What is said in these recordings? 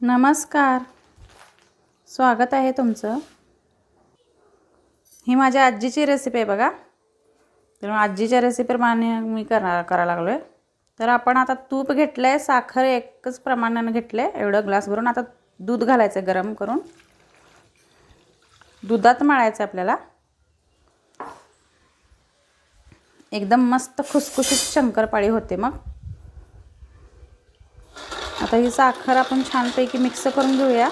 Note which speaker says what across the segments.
Speaker 1: नमस्कार. स्वागत आहे तुमचं. ही माझ्या आजीची रेसिपी आहे बघा. तर आजीच्या रेसिपीप्रमाणे मी करा करायला लागलो आहे तर आपण आता तूप घेतलं आहे साखर एकच प्रमाणानं घेतलं आहे एवढं ग्लास भरून आता दूध घालायचं आहे गरम करून. दुधात मळायचं आहे आपल्याला. एकदम मस्त खुसखुशीत शंकरपाळी होते मग. आता ही साखर आपण छानपैकी मिक्स करून घेऊया.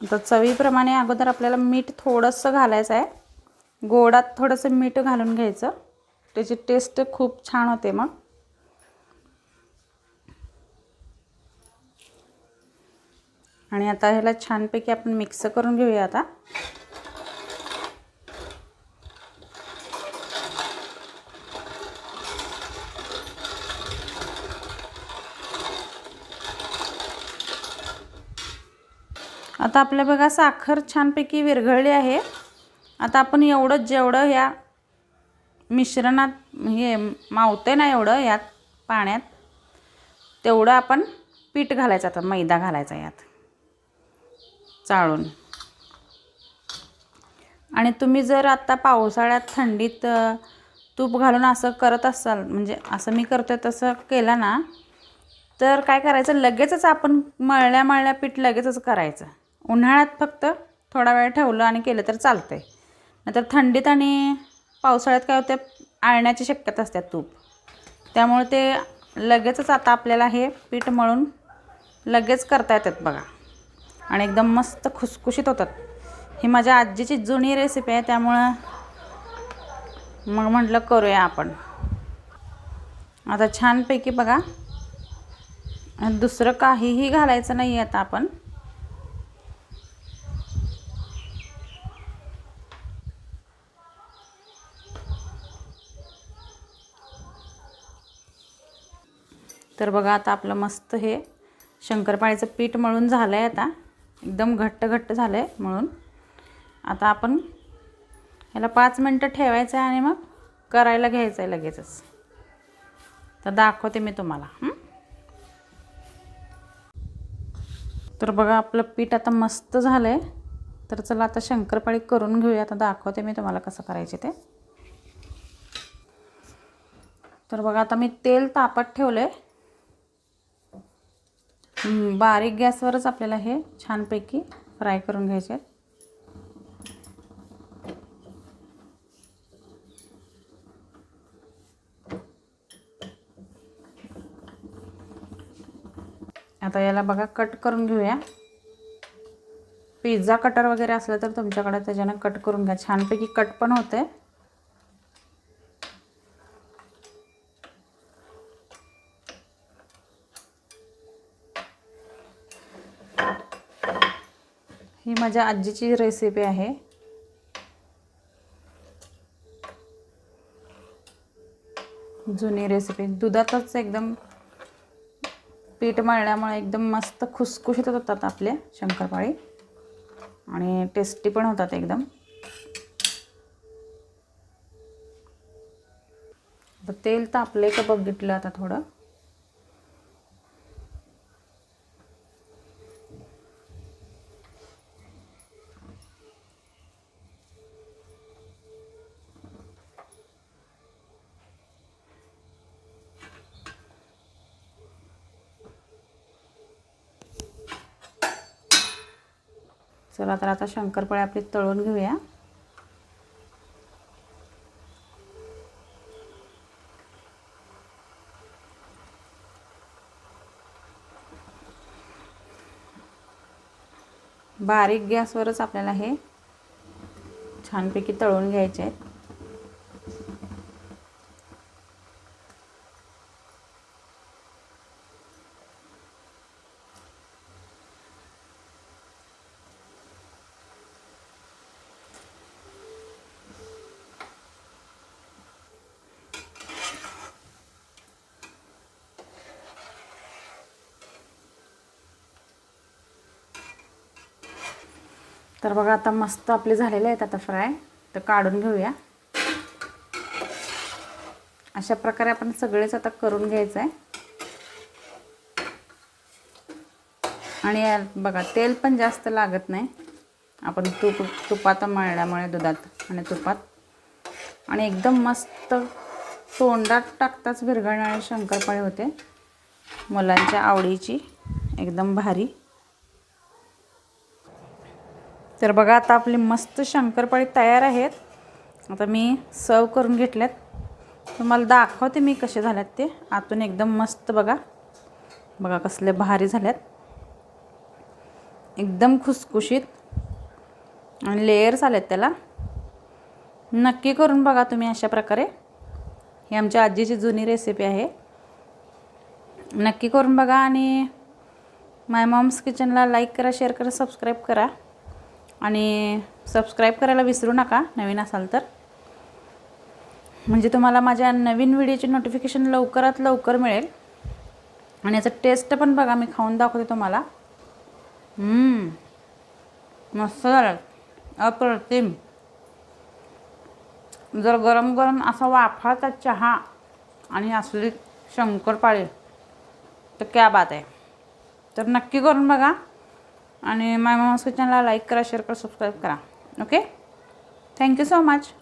Speaker 1: आता चवीप्रमाणे अगोदर आपल्याला मीठ थोडंसं घालायचं आहे. गोडात थोडंसं मीठ घालून घ्यायचं. त्याची टेस्ट खूप छान होते मग. आणि आता ह्याला छानपैकी आपण मिक्स करून घेऊया आता. आता आपल्या बघा साखर छानपैकी विरघळली आहे. आता आपण एवढं जेवढं ह्या मिश्रणात हे मावते ना एवढं यात पाण्यात तेवढं आपण पीठ घालायचं आता मैदा घालायचा यात चाळून. आणि तुम्ही जर आत्ता पावसाळ्यात थंडीत तूप घालून असं करत असाल म्हणजे असं मी करतोय तसं केलं ना तर काय करायचं? लगेचच आपण मळल्या मळल्या पीठ लगेचच करायचं. उन्हाळ्यात फक्त थोडा वेळ ठेवलं आणि केलं तर चालतं आहे नंतर थंडीत आणि पावसाळ्यात काय होते आळण्याची शक्यता असते तूप. त्यामुळे ते लगेचच आता आपल्याला हे पीठ मळून लगेच करता येतात बघा. आणि एकदम मस्त खुसखुशीत होतात. ही माझ्या आजीची जुनी रेसिपी आहे त्यामुळं मग म्हटलं करूया आपण. आता छानपैकी बघा. दुसरं काहीही घालायचं नाही आता आपण. तर बघा आता आपलं मस्त हे शंकरपाळीचं पीठ मळून झालं आहे आता. एकदम घट्ट घट्ट झालं आहे मळून. आता आपण ह्याला पाच मिनटं ठेवायचं आहे आणि मग करायला घ्यायचं आहे लगेचच. तर दाखवते मी तुम्हाला तर बघा आपलं पीठ आता मस्त झालं आहे तर चला आता शंकरपाळी करून घेऊया. आता दाखवते मी तुम्हाला कसं करायचे ते. तर बघा आता मी तेल तापत ठेवलं आहे बारीक गॅसवरच आपल्याला हे छानपैकी फ्राय करून घ्यायचे आहेत. आता याला बघा कट करून घेऊया. पिझ्झा कटर वगैरे असलं तर तुमच्याकडे त्याच्यानं कट करून घ्या. छानपैकी कट पण होते ही माझ्या आजीची रेसिपी आहे. जुनी रेसिपी दुधातच एकदम पीठ मळल्यामुळे एकदम मस्त खुसखुशीत होतात आपल्या शंकरपाळी. आणि टेस्टी पण होतात एकदम. तेल तापले का बघितलं आता थोडं. चला तर आता शंकरपाळे आपली तळून घेऊया. बारीक गॅसवरच आपल्याला हे छानपैकी तळून घ्यायचे आहेत. तर बघा आता मस्त आपले झालेले आहेत आता फ्राय. तर काढून घेऊया. अशा प्रकारे आपण सगळेच आता करून घ्यायचं आहे आणि बघा तेल पण जास्त लागत नाही. आपण तूप तुपात मळल्यामुळे दुधात आणि तुपात. आणि एकदम मस्त तोंडात टाकताच विरघळणारे शंकरपाळे होते. मुलांच्या आवडीची एकदम भारी. तर बघा आता आपली मस्त शंकरपाळी तयार आहेत. आता मी सर्व करून घेतल्यात. तुम्हाला दाखवते मी कसे झाल्यात ते. आतून एकदम मस्त बघा. बघा कसले भारी झाल्यात. एकदम खुसखुशीत. आणि लेयर्स आल्यात त्याला. नक्की करून बघा तुम्ही अशा प्रकारे. ही आमच्या आजीची जुनी रेसिपी आहे. नक्की करून बघा आणि माय मॉम्स किचनला लाईक करा शेअर करा सबस्क्राईब करा. आणि सबस्क्राईब करायला विसरू नका नवीन असाल तर. म्हणजे तुम्हाला माझ्या नवीन व्हिडिओचे नोटिफिकेशन लवकरात लवकर मिळेल. आणि याचं टेस्ट पण बघा मी खाऊन दाखवते तुम्हाला. मस्त झालं. अप्रतिम. जर गरम गरम असा वाफाळता चहा आणि असली शंकरपाळी तर क्या बात आहे. तर नक्की करून बघा. आणि माय मामास किचनला लाईक करा शेअर करा सबस्क्राईब करा. Okay thank you so much